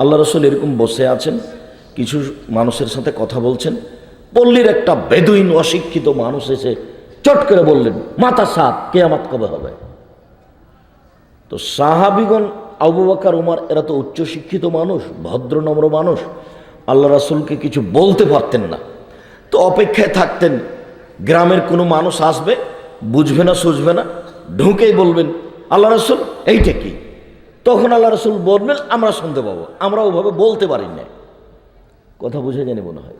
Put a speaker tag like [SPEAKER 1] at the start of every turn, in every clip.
[SPEAKER 1] আল্লাহ রসুল এরকম বসে আছেন, কিছু মানুষের সাথে কথা বলছেন। পল্লীর একটা বেদুইন অশিক্ষিত মানুষ এসে চট করে বললেন, মাতা সাপ কেয়ামাত কবে হবে? তো সাহাবিগণ, আবু বাকার, উমার, এরা তো উচ্চশিক্ষিত মানুষ ভদ্রনম্র মানুষ। আল্লাহ রাসুলকে কিছু বলতে পারতেন না। তো অপেক্ষায় থাকতেন, গ্রামের কোনো মানুষ আসবে, বুঝবে না, সুঝবে না, ঢুকেই বলবেন, আল্লাহ রসুল, এইটা কি? তখন আল্লাহ রসুল বলবেন, আমরা শুনতে পাবো। আমরা ওভাবে বলতে পারি না কথা বুঝে জানি মনে হয়।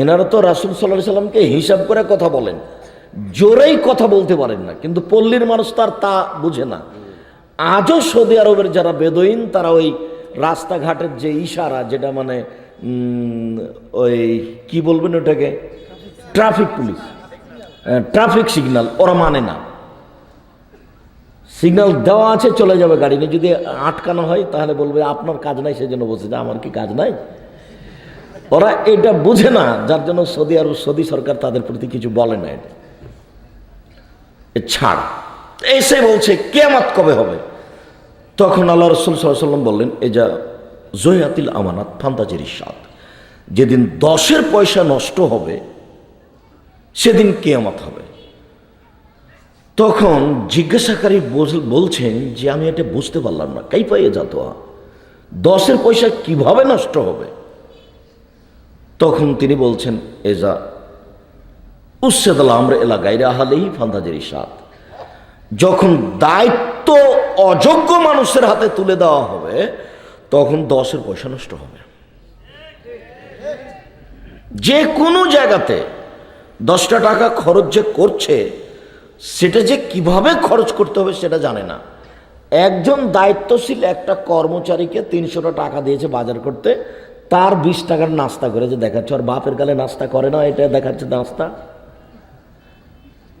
[SPEAKER 1] এনারা তো রাসুল সাল্লাহ সাল্লামকে হিসাব করে কথা বলেন। জোরেই কথা বলতে পারেন না, কিন্তু পল্লীর মানুষ তার তা বুঝে না। আজও সৌদি আরবের যারা বেদইন, তারা ওই রাস্তাঘাটের যে ইশারা, যেটা মানে ওই কি বলবেন ওটাকে? Traffic police. ট্রাফিক সিগন্যাল, ওরা মানে না। সিগন্যাল দেওয়া আছে, চলে যাবে গাড়ি নিয়ে যদি আটকানো হয়, তাহলে বলবে, আপনার কাজ নাই, সেজন্য বসে যা আমার কি কাজ নাই? ওরা এটা বুঝে না, যার জন্য সৌদি আরব, সৌদি সরকার তাদের প্রতি কিছু বলে না এটা। ছাড়। এসে বলছে, কেয়ামাত কবে হবে? তখন আল্লাহ রসুল সাল্লাম বললেন এ যা জয়াতিল আমানাত, ফান্তাজের সাত যেদিন দশের পয়সা নষ্ট হবে, সেদিন কেয়ামত হবে। তখন জিজ্ঞাসাকারী বল- বলছেন যে আমি এটা বুঝতে পারলাম না। কাই পাইয়ে যাত দশের পয়সা কীভাবে নষ্ট হবে? তখন তিনি বলছেন, এজা উচ্ছেদাল আমরা এলাকায় আহালেই ফান্দাজের সাত যখন দায়িত্ব অযোগ্য মানুষের হাতে তুলে দেওয়া হবে, তখন দশের পয়সা নষ্ট হবে। যে কোনো জায়গাতে দশটা টাকা খরচ যে করছে সেটা যে কীভাবে খরচ করতে হবে সেটা জানে না। একজন দায়িত্বশীল একটা কর্মচারীকে তিনশোটা টাকা দিয়েছে বাজার করতে, তার বিশ টাকার নাস্তা করে যে দেখাচ্ছে আর বাপের গালে নাস্তা করে না, এটা দেখাচ্ছে নাস্তা?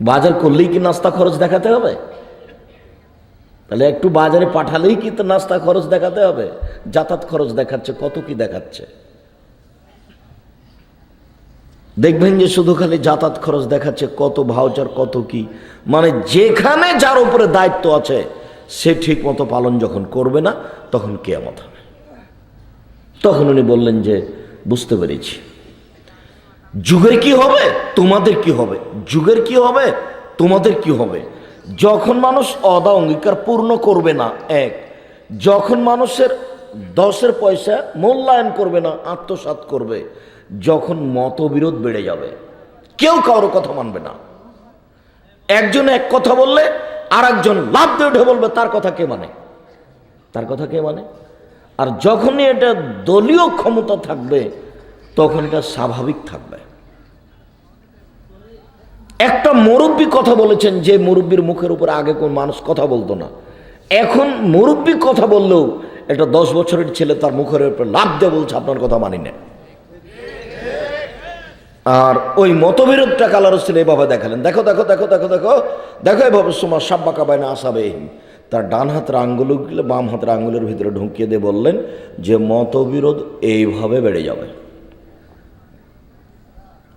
[SPEAKER 1] বাজার করলেই কি নাস্তা খরচ দেখাতে হবে? তাহলে একটু বাজারে পাঠালেই কি তো নাস্তা খরচ দেখাতে হবে? যাতায়াত খরচ দেখাচ্ছে, কত কি দেখাচ্ছে? দেখবেন যে শুধু খালি যাতায়াত খরচ দেখাচ্ছে কত ভাউচার কত কি। মানে যেখানে যার উপরে দায়িত্ব আছে, সে ঠিক মতো পালন যখন করবে না, তখন কেয়ামত হবে। তখন উনি বললেন যে, বুঝতে পেরেছি। যুগের কি হবে? তোমাদের কি হবে? যুগের কি হবে? তোমাদের কি হবে? যখন মানুষ অদা অঙ্গীকার পূর্ণ করবে না, এক। যখন মানুষের দশের পয়সা মূল্যায়ন করবে না, আত্মসাৎ করবে, যখন মতবিরোধ বেড়ে যাবে। কেউ কারও কথা মানবে না। একজন এক কথা বললে আর একজন লাভ দিয়ে উঠে বলবে, তার কথা কে মানে? তার কথা কে মানে? আর যখনই এটা দলীয় ক্ষমতা থাকবে, তখন এটা স্বাভাবিক থাকবে। একটা মুরব্বী কথা বলেছেন, যে মুরব্বীর মুখের উপর আগে কোন মানুষ কথা বলতো না। এখন মুরব্বী কথা বললেও একটা দশ বছরের ছেলে তার মুখের উপর লাভ দিয়ে বলছে, আপনার কথা মানি না। আর ওই মতবিরোধটা কালার ছিল এভাবে দেখালেন। দেখো দেখো দেখো দেখো দেখো দেখো এভাবে সময় সাব্বা কাবায় না আসাবে তার ডান হাতের আঙ্গুল বাম হাতের আঙ্গুলের ভিতরে ঢুকিয়ে দিয়ে বললেন, যে মতবিরোধ এইভাবে বেড়ে যাবে।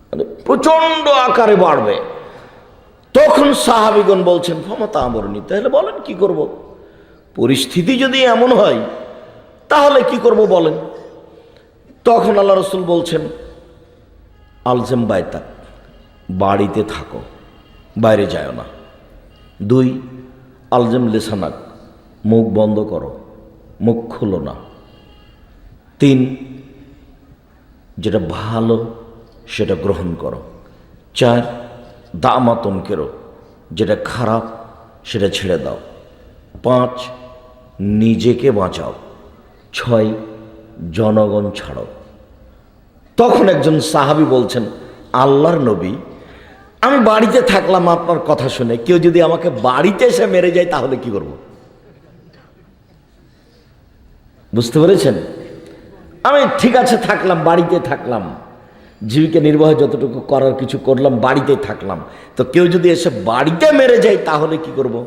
[SPEAKER 1] মানে প্রচণ্ড আকারে বাড়বে। তখন সাহাবিগণ বলছেন ক্ষমতা আমরণী তাহলে বলেন, কি করব। পরিস্থিতি যদি এমন হয় তাহলে কি করব বলেন? তখন আল্লাহ রসুল বলছেন আলজেম বাইতাক বাড়িতে থাকো, বাইরে যায় না। দুই, আলজেম লেসানাক মুখ বন্ধ করো, মুখ খুলো না। তিন, যেটা ভালো, সেটা গ্রহণ করো। চার দামাতন কেরো, যেটা খারাপ, সেটা ছেড়ে দাও। পাঁচ, নিজেকে বাঁচাও। ছয় জনগণ ছাড়ো। তখন একজন সাহাবি বলছেন, আল্লাহর নবী, আমি বাড়িতে থাকলাম আপনার কথা শুনে, কেউ যদি আমাকে বাড়িতে এসে মেরে যায়, তাহলে কি করব? বুঝতে পেরেছেন? আমি ঠিক আছে, থাকলাম, বাড়িতে থাকলাম। জীবিকা নির্বাহ যতটুকু করার কিছু করলাম, বাড়িতে থাকলাম। তো কেউ যদি এসে বাড়িতে মেরে যায়, তাহলে কি করব?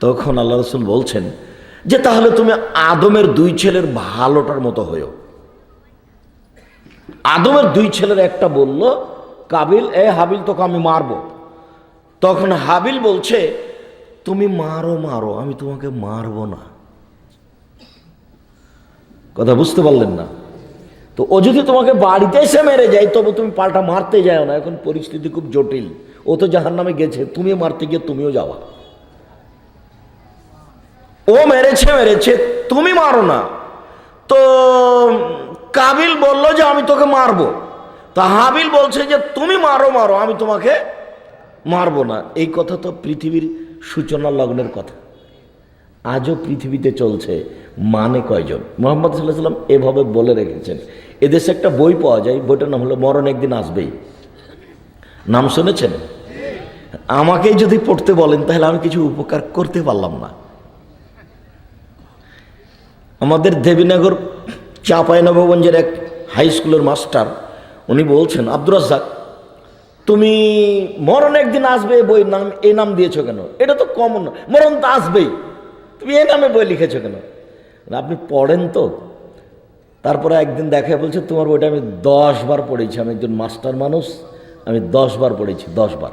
[SPEAKER 1] তখন আল্লাহ রসুল বলছেন যে তাহলে তুমি আদমের দুই ছেলের ভালোটার মতো হয়েও। আদমের দুই ছেলের একটা বলল, কাবিল, এ হাবিল, তোকে আমি মারবো। তখন হাবিল বলছে, তুমি মারো মারো, আমি তোমাকে মারবো না। কথা বুঝতে পারলেন না। তো ও যদি তোমাকে বাড়িতে এসে মেরে যায়, তবে তুমি পাল্টা মারতে যাও না। এখন পরিস্থিতি খুব জটিল। ও তো জাহার নামে গেছে তুমি মারতে গিয়ে তুমিও যাওয়া। ও মেরেছে মেরেছে, তুমি মারো না। তো কাবিল বলল যে, আমি তোকে মারবো। তা হাবিল বলছে যে, তুমি মারো মারো, আমি তোমাকে মারবো না। এই কথা তো পৃথিবীর সূচনা লগ্নের কথা। আজও পৃথিবীতে চলছে মানে কয়জন? মোহাম্মদ সাল্লাহ সাল্লাম এভাবে বলে রেখেছেন। এদেশে একটা বই পাওয়া যায়, বইটার নাম হলো মরণ একদিন আসবেই। নাম শুনেছেন? আমাকেই যদি পড়তে বলেন, তাহলে আমি কিছু উপকার করতে পারলাম না। আমাদের দেবীনগর চাঁপাইনবাবগঞ্জের এক হাই স্কুলের মাস্টার উনি বলছেন, আব্দুর রাজ্জাক, তুমি মরণ একদিন আসবে বই নাম, এই নাম দিয়েছ কেন? এটা তো কমন মরণ তো আসবেই। তুমি এই নামে বই লিখেছো কেন? আপনি পড়েন তো। তারপরে একদিন দেখা বলছে, তোমার বইটা আমি দশ বার পড়েছি। আমি একজন মাস্টার মানুষ, আমি দশ বার পড়েছি, দশ বার।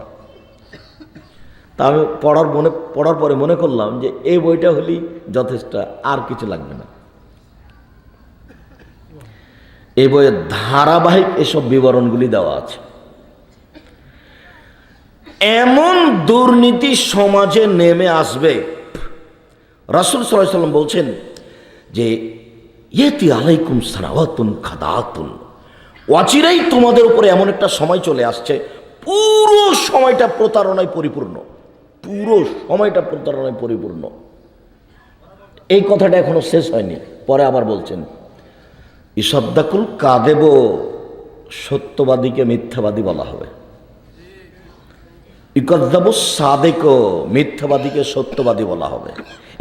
[SPEAKER 1] তা আমি পড়ার মনে, পড়ার পরে মনে করলাম যে, এই বইটা হলেই যথেষ্ট, আর কিছু লাগবে না। এই বইয়ের ধারাবাহিক এসব বিবরণগুলি দেওয়া আছে। এমন দুর্নীতি সমাজে নেমে আসবে। রাসুল সাল্লাম বলছেন যে, ইয়েতি আলাইকুম সারাওয়াতুন খাদাতুন। অচিরাই তোমাদের উপরে এমন একটা সময় চলে আসছে, পুরো সময়টা প্রতারণায় পরিপূর্ণ। পুরো সময়টা প্রতারণায় পরিপূর্ণ। এই কথাটা এখনও শেষ হয়নি, পরে আবার বলছেন। ইসদ্দাকুল কাদেব, সত্যবাদীকে মিথ্যাবাদী বলা হবে। ইকদ্দাবু সাদেক, মিথ্যাবাদীকে সত্যবাদী বলা হবে।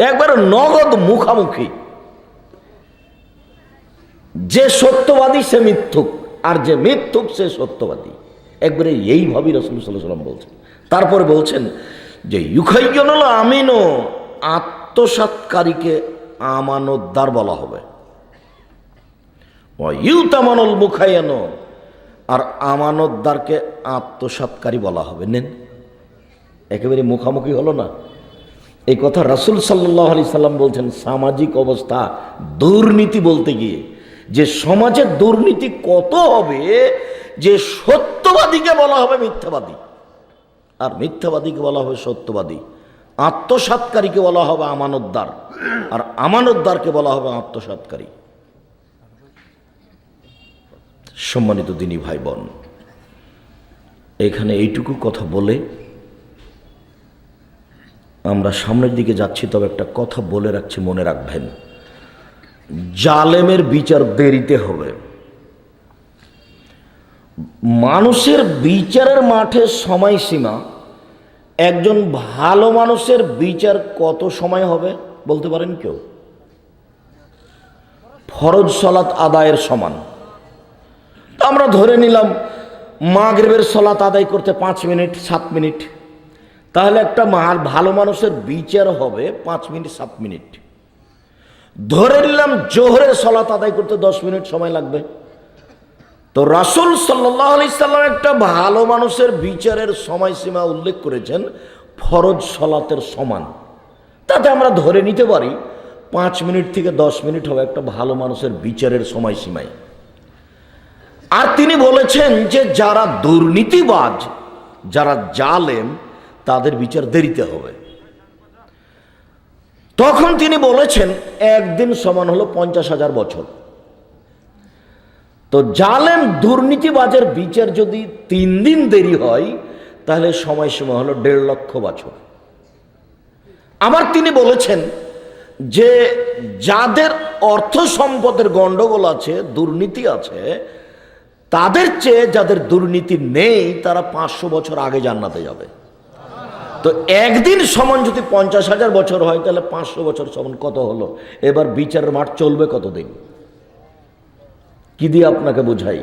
[SPEAKER 1] একবার নগদ মুখামুখি। যে সত্যবাদী সে মিথ্যুক, আর যে মিথ্যুক সে সত্যবাদী। একবারে এইভাবেই রসুল সাল্লাম বলছেন। তারপরে বলছেন যে ইউখাইজনুল আমিনও আত্মসাৎকারীকে আমানতদার বলা হবে। ইউতামানুল মুখাইয়ানো আর আমানতদারকে আত্মসাৎকারী বলা হবে। নেন। একেবারে মুখামুখি হলো না। এই কথা রাসুল সাল্লাহ আলি সাল্লাম বলছেন, সামাজিক অবস্থা, দুর্নীতি বলতে গিয়ে। যে সমাজে দুর্নীতি কত হবে, যে সত্যবাদীকে বলা হবে মিথ্যাবাদী। আর মিথ্যাবাদীকে বলা হবে সত্যবাদী। আত্মসাৎকারীকে বলা হবে আমানতদার। আর আমানতদারকে বলা হবে আত্মসাৎকারী। সম্মানিত দিনী ভাই বোন এখানে এইটুকু কথা বলে আমরা সামনের দিকে যাচ্ছি, তবে একটা কথা বলে রাখছি, মনে রাখবেন। জালেমের বিচার দেরিতে হবে। মানুষের বিচারের মাঠে সময়সীমা, একজন ভালো মানুষের বিচার কত সময় হবে বলতে পারেন কেউ? ফরজ সলাৎ আদায়ের সমান। আমরা ধরে নিলাম মাগরেবের সলাত আদায় করতে পাঁচ মিনিট, সাত মিনিট। তাহলে একটা ভালো মানুষের বিচার হবে পাঁচ মিনিট, সাত মিনিট। ধরে নিলাম জোহরের সলাত আদায় করতে দশ মিনিট সময় লাগবে। তো রাসুল সাল্লাহ আলি সাল্লাম একটা ভালো মানুষের বিচারের সময়সীমা উল্লেখ করেছেন, ফরজ সলাতের সমান। তাতে আমরা ধরে নিতে পারি পাঁচ মিনিট থেকে দশ মিনিট হবে একটা ভালো মানুষের বিচারের সময়সীমায়। আর তিনি বলেছেন যে যারা দুর্নীতিবাজ, যারা জালেম, তাদের বিচার দেরিতে হবে। তখন তিনি বলেছেন, একদিন সমান হলো পঞ্চাশ হাজার বছর। তো জালেম দুর্নীতিবাজের বিচার যদি তিন দিন দেরি হয়, তাহলে সময়সীমা হলো দেড় লক্ষ বছর। আবার তিনি বলেছেন যে যাদের অর্থ সম্পদের গণ্ডগোল আছে, দুর্নীতি আছে তাদের চেয়ে যাদের দুর্নীতি নেই, তারা পাঁচশো বছর আগে জান্নাতে যাবে। তো একদিন সমান যদি পঞ্চাশ হাজার বছর হয়, তাহলে পাঁচশো বছর সমান কত হলো? এবার বিচারের মাঠ চলবে কতদিন? কি দিয়ে আপনাকে বোঝাই?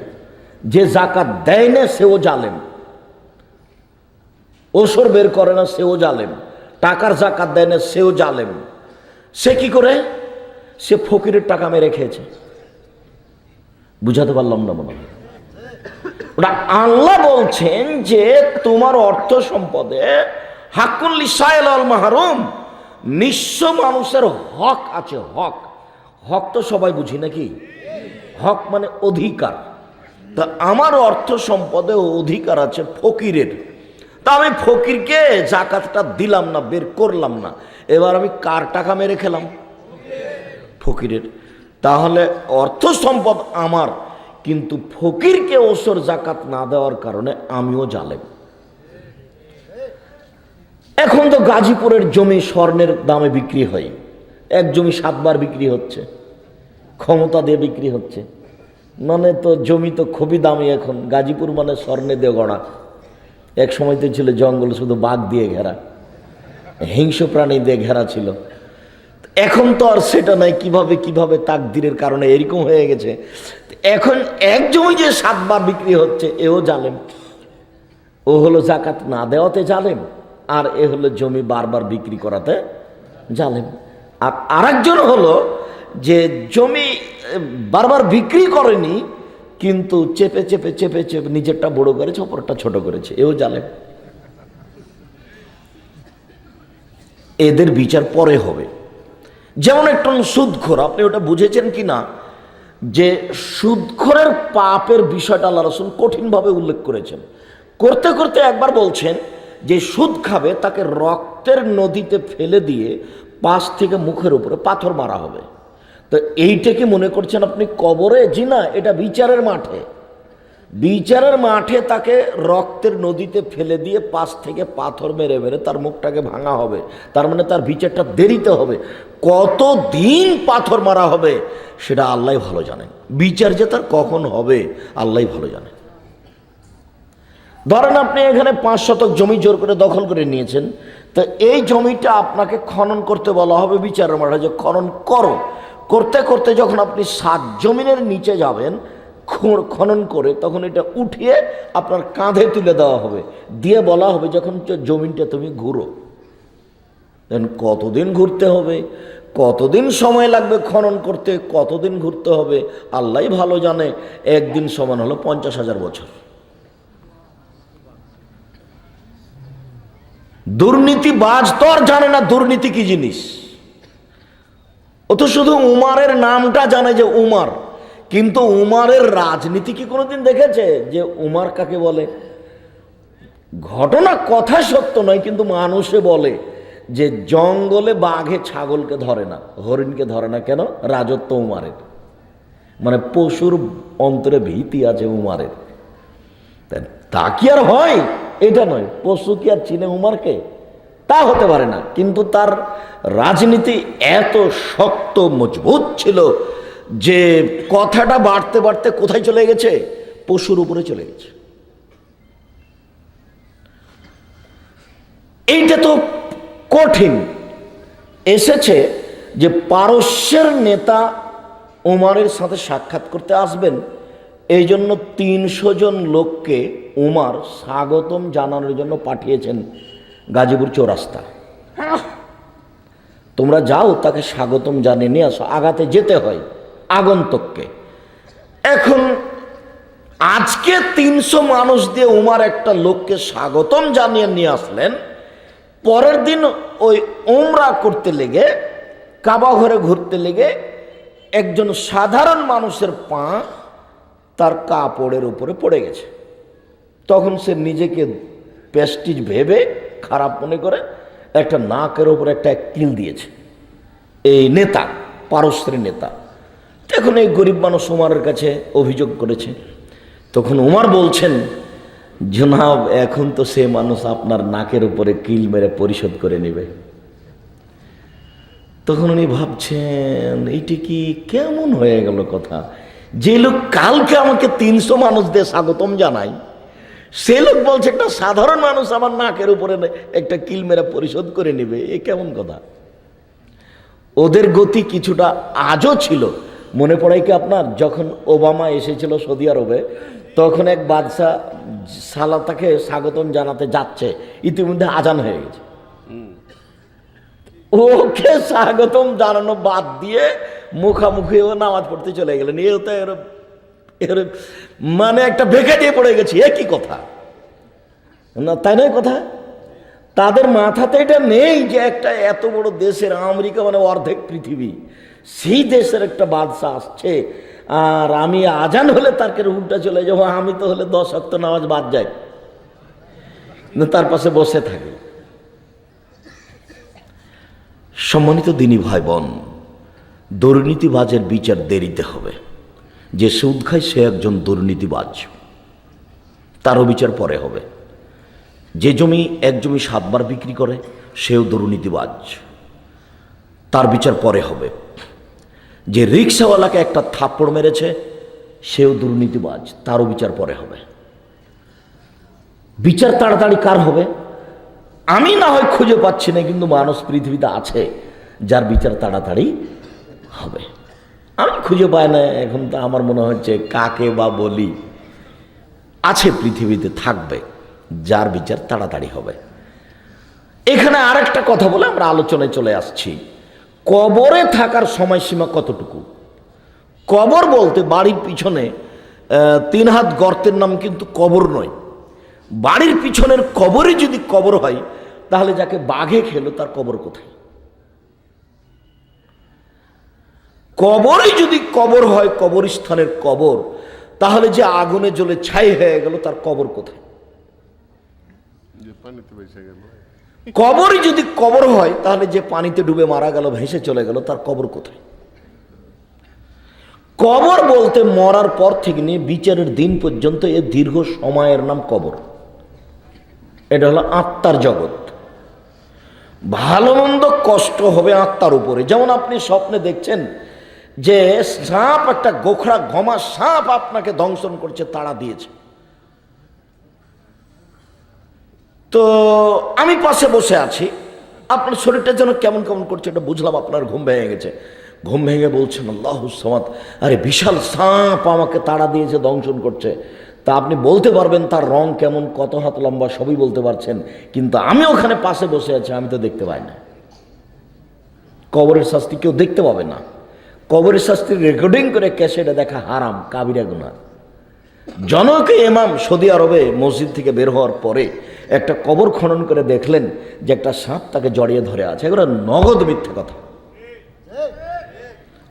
[SPEAKER 1] যে জাকাত দেয় না, সেও জালেম। ওসর বের করে না, সেও জালেম। টাকার জাকাত দেয় না, সেও জালেম। সে কি করে? সে ফকিরের টাকা মেরে খেয়েছে। বুঝাতে পারলাম না মনে হয়। ওটা আল্লাহ বলছেন যে তোমার অর্থ সম্পদে হাকুল্লি সাহেল আল মাহরুম, নিঃস্ব মানুষের হক আছে, হক। হক তো সবাই বুঝি নাকি? হক মানে অধিকার। তা আমার অর্থ সম্পদে অধিকার আছে ফকিরের। তা আমি ফকিরকে জাকাতটা দিলাম না, বের করলাম না। এবার আমি কার টাকা মেরে খেলাম? ফকিরের। তাহলে অর্থ সম্পদ আমার। কিন্তু ফকিরকে ওসর জাকাত না দেওয়ার কারণে আমিও জালেম। এখন তো গাজীপুরের জমি স্বর্ণের দামে বিক্রি হয়। এক জমি সাতবার বিক্রি হচ্ছে। ক্ষমতা দিয়ে বিক্রি হচ্ছে। মানে তো জমি তো খুবই দামি এখন। গাজীপুর মানে স্বর্ণে দিয়ে গড়া। এক সময় তো ছিল জঙ্গল, শুধু বাঘ দিয়ে ঘেরা। হিংস্র প্রাণী দিয়ে ঘেরা ছিল। এখন তো আর সেটা নাই। কীভাবে কীভাবে তাকদিরের কারণে এরকম হয়ে গেছে? এখন এক জমি যে সাতবার বিক্রি হচ্ছে, এও জালেম। ও হলো জাকাত না দেওয়াতে জালেম, আর এ হলো জমি বারবার বিক্রি করাতে জালেম। আর আরেকজন হলো যে জমি বারবার বিক্রি করেনি, কিন্তু চেপে চেপে চেপে চেপে নিজেরটা বড় করেছে, অপরটা ছোট করেছে, এও জালেম। এদের বিচার পরে হবে। যেমন একটা সুদখোর, আপনি ওটা বুঝেছেন কি না যে সুদখোরের পাপের বিষয়টা আল্লাহ রসুল কঠিনভাবে উল্লেখ করেছেন। করতে করতে একবার বলছেন যে সুদ খাবে, তাকে রক্তের নদীতে ফেলে দিয়ে পাশ থেকে মুখের উপরে পাথর মারা হবে। তো এইটাকে মনে করছেন আপনি কবরে? জি না, এটা বিচারের মাঠে। বিচারের মাঠে তাকে রক্তের নদীতে ফেলে দিয়ে পাশ থেকে পাথর মেরে মেরে তার মুখটাকে ভাঙা হবে। তার মানে তার বিচারটা দেরিতে হবে। কত দিন পাথর মারা হবে সেটা আল্লাহ ভালো জানেন বিচার যে তার কখন হবে আল্লাহ ভালো জানেন ধরেন আপনি এখানে পাঁচ শতক জমি জোর করে দখল করে নিয়েছেন। তো এই জমিটা আপনাকে খনন করতে বলা হবে বিচারের মাঠে যে খনন করো। করতে করতে যখন আপনি সাত জমিনের নিচে যাবেন খনন করে তখন এটা উঠিয়ে আপনার কাঁধে তুলে দেওয়া হবে। দিয়ে বলা হবে যখন জমিনটা তুমি ঘুরো। দেন কতদিন ঘুরতে হবে, কতদিন সময় লাগবে খনন করতে, কতদিন ঘুরতে হবে আল্লাহ ভালো জানে, একদিন সমান হলো পঞ্চাশ হাজার বছর। দুর্নীতিবাজ তো আর জানে না দুর্নীতি কি জিনিস। ও তো শুধু উমারের নামটা জানে যে উমার। কিন্তু উমারের রাজনীতি কি কোনোদিন দেখেছে? যে উমার কাকে বলে? ঘটনা কথা সত্য নয়, কিন্তু মানুষে বলে যে জঙ্গলে বাঘে ছাগলকে ধরে না, হরিণকে ধরে না কেন? রাজত্ব উমারের। মানে পশুর অন্তরে ভীতি আছে উমারের। তা- কি আর হয়? এটা নয়, পশু কি আর চিনে উমারকে? তা হতে পারে না, কিন্তু তার রাজনীতি এত শক্ত, মজবুত ছিল যে কথাটা বাড়তে বাড়তে কোথায় চলে গেছে? পশুর উপরে চলে গেছে। এইটা তো কঠিন। এসেছে যে পারস্যের নেতা উমারের সাথে সাক্ষাৎ করতে আসবেন। এই জন্য তিনশো জন লোককে উমার স্বাগতম জানানোর জন্য পাঠিয়েছেন গাজীপুর চৌরাস্তা। তোমরা যাও তাকে স্বাগতম জানিয়ে নিয়ে আসো। আগাতে যেতে হয়। আগন্তককে। এখন আজকে তিনশো মানুষ দিয়ে উমার একটা লোককে স্বাগতম জানিয়ে নিয়ে আসলেন। পরের দিন ওই ওমরা করতে লেগে, কাবা ঘরে ঘুরতে লেগে একজন সাধারণ মানুষের পা তার কাপড়ের উপরে পড়ে গেছে। তখন সে নিজেকে প্যাস্টিজ ভেবে খারাপ মনে করে একটা নাকের ওপরে একটা কিল দিয়েছে। এই নেতা, পারস্যের নেতা। এখন এই গরিব মানুষ উমারের কাছে অভিযোগ করেছে, তখন উমার বলছেন, জনাব, এখন তো সে মানুষ আপনার নাকের উপরে কিল মেরে পরিশোধ করে নেবে। তখন উনি ভাবছেন, এইটি কি কেমন হয়ে গেল কথা? যে লোক কালকে আমাকে তিনশো মানুষ দিয়ে স্বাগতম জানাই সে লোক বলছে, একটা সাধারণ মানুষ আমার নাকের উপরে একটা কিল মেরে পরিশোধ করে নেবে। এ কেমন কথা? ওদের গতি কিছুটা আজও ছিল মনে পড়ে কি আপনার? যখন ওবামা এসেছিল সৌদি আরবে তখন এক বাদশাহ সালা তাকে স্বাগতম জানাতে যাচ্ছে ইতিমধ্যে আজান হয়ে গেছে। ওকে স্বাগতম জানানো বাদ দিয়ে মুখামুখি ও নামাজ পড়তে চলে গেলেন। এ তো এর এর মানে একটা বেঁকে দিয়ে পড়ে গেছি এ কি কথা? না তাই নয় কথা? তাদের মাথাতে এটা নেই যে একটা এত বড় দেশের আমেরিকা মানে অর্ধেক পৃথিবী। সেই দেশের একটা বাদশা আসছে। আর আমি আজান হলে তাকে উল্টা চলে যাব, আমি তো হলে দশ অক্ত নামাজ বাদ যাই। তার পাশে বসে থাকি। সম্মানিত দিনী ভাই বোন দুর্নীতিবাজের বিচার দেরিতে হবে। যে সুদ খায় সে একজন দুর্নীতিবাজ। তারও বিচার পরে হবে। যে জমি এক জমি সাতবার বিক্রি করে, সেও দুর্নীতিবাজ। তার বিচার পরে হবে। যে রিক্সাওয়ালাকে একটা থাপ্পড় মেরেছে, সেও দুর্নীতিবাজ, তারও বিচার পরে হবে। বিচার তাড়াতাড়ি কার হবে? আমি না হয় খুঁজে পাচ্ছি না, কিন্তু মানুষ পৃথিবীতে আছে যার বিচার তাড়াতাড়ি হবে। আমি খুঁজে পাই না, এখন তো আমার মনে হচ্ছে কাকে বা বলি। আছে পৃথিবীতে, থাকবে, যার বিচার তাড়াতাড়ি হবে। এখানে আরেকটা কথা বলে আমরা আলোচনায় চলে আসছি। কবরে থাকার সময়সীমা কতটুকু? কবর বলতে বাড়ির পিছনে তিন হাত গর্তের নাম কিন্তু কবর নয়। বাড়ির পিছনের কবরে যদি কবর হয়, তাহলে যাকে বাঘে খেলো তার কবর কোথায়? কবরে যদি কবর হয়, কবরস্থানের কবর, তাহলে যে আগুনে জ্বলে ছাই হয়ে গেল তার কবর কোথায়?
[SPEAKER 2] পানিতে গেল।
[SPEAKER 1] কবরই যদি কবর হয়, তাহলে যে পানিতে ডুবে মারা গেল, ভেসে চলে গেল, তার কবর কোথায়? কবর বলতে মরার পর থেকে নিয়ে বিচারের দিন পর্যন্ত এ দীর্ঘ সময়ের নাম কবর। এটা হলো আত্মার জগৎ। ভালো মন্দ কষ্ট হবে আত্মার উপরে। যেমন আপনি স্বপ্নে দেখছেন যে সাপ একটা গোখরা ঘমা সাপ আপনাকে দংশন করছে, তাড়া দিয়েছে। তো আমি পাশে বসে আছি। আপনার শরীরটা যেন কেমন কেমন করছে এটা বুঝলাম, আপনার ঘুম ভেঙে গেছে। ঘুম ভেঙে বলছেন, আল্লাহ সমাদ, আরে বিশাল সাপ আমাকে তাড়া দিয়েছে দংশন করছে। তা আপনি বলতে পারবেন তার রং কেমন, কত হাত লম্বা, সবই বলতে পারছেন। কিন্তু আমি ওখানে পাশে বসে আছি, আমি তো দেখতে পাই না। কবরের শাস্তি কেউ দেখতে পাবে না। কবরের শাস্তি রেকর্ডিং করে ক্যাসেটে দেখা হারাম, কাবিরা গুনার জনক এমাম সৌদি আরবে মসজিদ থেকে বের হওয়ার পরে একটা কবর খনন করে দেখলেন যে একটা সাপ তাকে জড়িয়ে ধরে আছে। এগুলো নগদ মিথ্যে কথা।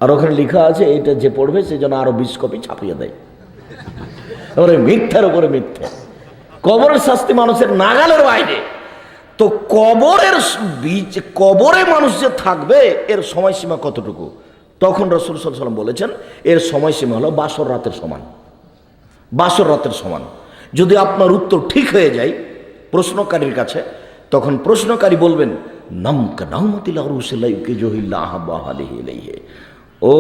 [SPEAKER 1] আর ওখানে লেখা আছে এটা যে পড়বে সে যেন আরও বিশ কপি ছাপিয়ে দেয়। মিথ্যার উপরে মিথ্যে। কবরের শাস্তি মানুষের নাগালের বাইরে। তো কবরের বীজ, কবরে মানুষ যে থাকবে, এর সময়সীমা কতটুকু? তখন রসুল সাল্লাম বলেছেন, এর সময়সীমা হলো বাসর রাতের সমান। বাসর রাতের সমান। যদি আপনার উত্তর ঠিক হয়ে যায় প্রশ্নকারীর কাছে, তখন প্রশ্নকারী বলবেন নামকা জহিল্লাহ বাহালিহে ও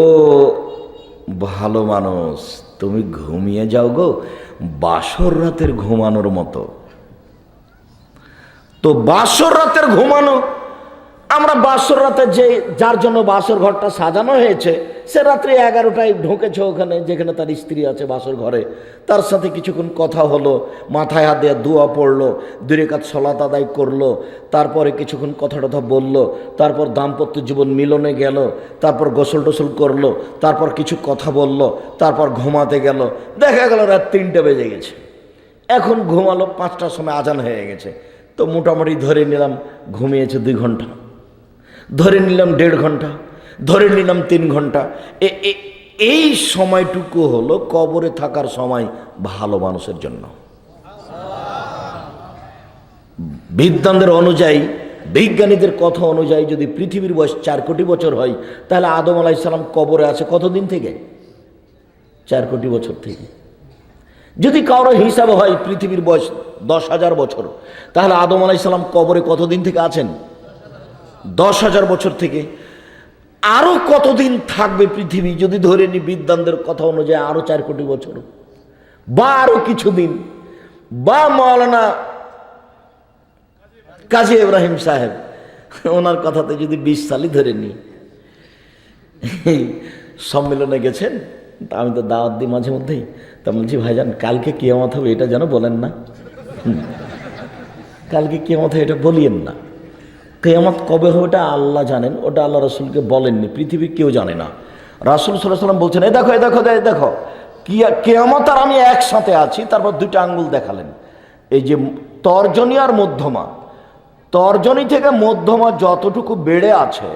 [SPEAKER 1] ভালো মানুষ, তুমি ঘুমিয়ে যাও গো, বাসর রাতের ঘুমানোর মতো। তো বাসর রাতের ঘুমানো আমরা বাসর রাতে যে, যার জন্য বাসর ঘরটা সাজানো হয়েছে, সে রাত্রি এগারোটায় ঢুকেছে ওখানে, যেখানে তার স্ত্রী আছে বাসর ঘরে। তার সাথে কিছুক্ষণ কথা হলো, মাথায় হাত দিয়ে দোয়া পড়ল দূরে কাজ সলাত আদায় করল, তারপরে কিছুক্ষণ কথা টথা বলল, তারপর দাম্পত্য জীবন মিলনে গেল, তারপর গোসল টোসল করল, তারপর কিছু কথা বলল, তারপর ঘুমাতে গেল। দেখা গেল রাত তিনটে বেজে গেছে। এখন ঘুমালো পাঁচটার সময় আজান হয়ে গেছে। তো মোটামুটি ধরে নিলাম, ঘুমিয়েছে দুই ঘণ্টা। ধরে নিলাম দেড় ঘণ্টা, ধরে নিলাম তিন ঘণ্টা। এই সময়টুকু হলো কবরে থাকার সময় ভালো মানুষের জন্য। বিদ্যানদের অনুযায়ী, বিজ্ঞানীদের কথা অনুযায়ী যদি পৃথিবীর বয়স চার কোটি বছর হয়, তাহলে আদম আলাইসালাম কবরে আছে কতদিন থেকে? চার কোটি বছর থেকে। যদি কারও হিসাবে হয় পৃথিবীর বয়স দশ হাজার বছর, তাহলে আদম আলাইসাল্লাম কবরে কতদিন থেকে আছেন? দশ হাজার বছর থেকে আরও কতদিন থাকবে পৃথিবী যদি ধরে নি বিদ্যানদের কথা অনুযায়ী আরও চার কোটি বছর? বা আরও কিছুদিন? বা মাওলানা কাজী ইব্রাহিম সাহেব, ওনার কথাতে যদি বিশ সালই ধরে নি। সম্মেলনে গেছেন? তা আমি তো দাওয়াত দিই মাঝে মধ্যেই। তা বলছি, ভাইজান, কালকে কিয়ামত হবে এটা যেন বলেন না। কালকে কিয়ামত হবে এটা বলিয়েন না। কেয়ামত কবে হবে ওটা আল্লাহ জানেন, ওটা আল্লাহ রসুলকে বলেননি পৃথিবীর কেউ জানে না। রাসুল সাল্লাহ সাল্লাম বলছেন এই দেখো এই দেখো এই দেখো, কিয়া, কেয়ামত আর আমি একসাথে আছি। তারপর দুইটা আঙ্গুল দেখালেন। এই যে তর্জনী আর মধ্যমা। তর্জনী থেকে মধ্যমা যতটুকু বেড়ে আছে,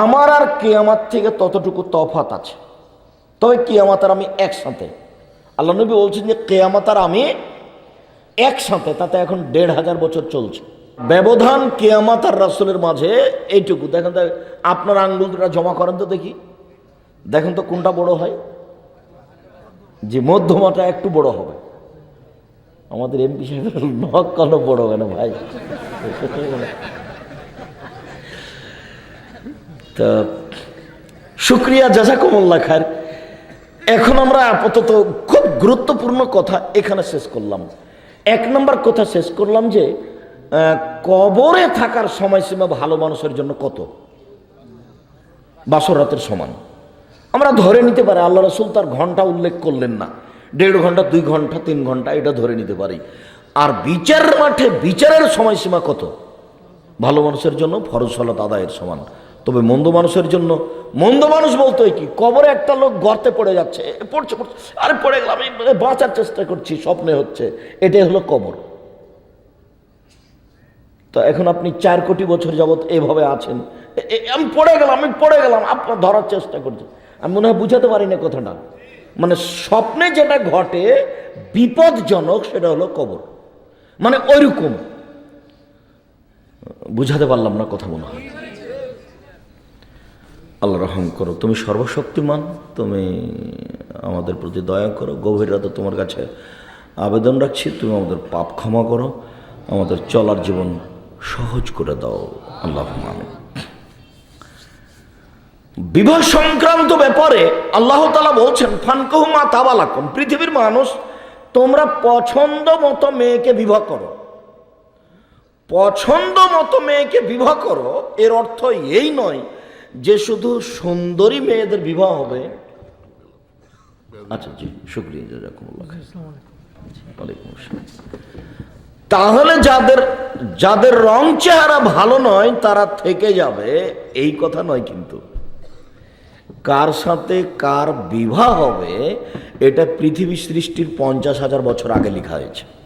[SPEAKER 1] আমার আর কেয়ামাত থেকে ততটুকু তফাত আছে। তবে কেয়ামাত আর আমি একসাথে। আল্লাহ নবী বলছেন যে, কেয়ামাত আর আমি একসাথে। তাতে এখন দেড় হাজার বছর চলছে। ব্যবধান কেয়ামাত আর রাসুলের মাঝে এইটুকু। দেখেন তো, আপনার আঙ্গুল দুটা জমা করেন তো দেখি। দেখেন তো কোনটা বড় হয়? যে মধ্যমাটা একটু বড় হবে। আমাদের এমপি সাহেবের নখ কেন বড় হবে না ভাই? তা, শুক্রিয়া, জাজাকুমুল্লাহ খার এখন আমরা আপাতত খুব গুরুত্বপূর্ণ কথা এখানে শেষ করলাম। এক নম্বর কথা শেষ করলাম যে কবরে থাকার সময়সীমা ভালো মানুষের জন্য কত? বাসর রাতের সমান। আমরা ধরে নিতে পারি, আল্লাহ রসুল তার ঘণ্টা উল্লেখ করলেন না। দেড় ঘণ্টা, দুই ঘণ্টা, তিন ঘণ্টা, এটা ধরে নিতে পারি। আর বিচার মাঠে বিচারের সময়সীমা কত? ভালো মানুষের জন্য ফরজ সালাত আদায়ের সমান। তবে মন্দ মানুষের জন্য, মন্দ মানুষ বলতে কি, কবরে একটা লোক গর্তে পড়ে যাচ্ছে পড়ছে পড়ছে, আরে পড়ে গেলাম বাঁচার চেষ্টা করছি, স্বপ্নে হচ্ছে, এটাই হলো কবর। তো এখন আপনি চার কোটি বছর যাবৎ এভাবে আছেন। আমি পড়ে গেলাম, আমি পড়ে গেলাম, আপনার ধরার চেষ্টা করছি। আমি মনে হয় বুঝাতে পারি না কথাটা। মানে স্বপ্নে যেটা ঘটে বিপদজনক সেটা হলো কবর। মানে ওইরকম। বুঝাতে পারলাম না কথা মনে হয়। আল্লাহ রহম করো তুমি সর্বশক্তিমান, তুমি আমাদের প্রতি দয়া করো। গভীর রাতে তোমার কাছে আবেদন রাখছি। তুমি আমাদের পাপ ক্ষমা করো। আমাদের চলার জীবন সহজ করে দাও। আল্লাহ আমিন। বিবাহ সংক্রান্ত ব্যাপারে আল্লাহ তালা বলছেন ফানকহুমা তাবালাকম পৃথিবীর মানুষ তোমরা পছন্দ মতো মেয়েকে বিবাহ করো। পছন্দ মতো মেয়েকে বিবাহ করো এর অর্থ এই নয় যে শুধু সুন্দরী মেয়েদের বিবাহ হবে। আচ্ছা জি শুক্রিয়া জাজাকুমুল্লাহ ওয়ালাইকুম আসসালাম। তাহলে যাদের যাদের রং চেহারা ভালো নয়, তারা থেকে যাবে। এই কথা নয় কিন্তু। কার সাথে কার বিবাহ হবে, এটা পৃথিবী সৃষ্টির পঞ্চাশ হাজার বছর আগে লেখা হয়েছে।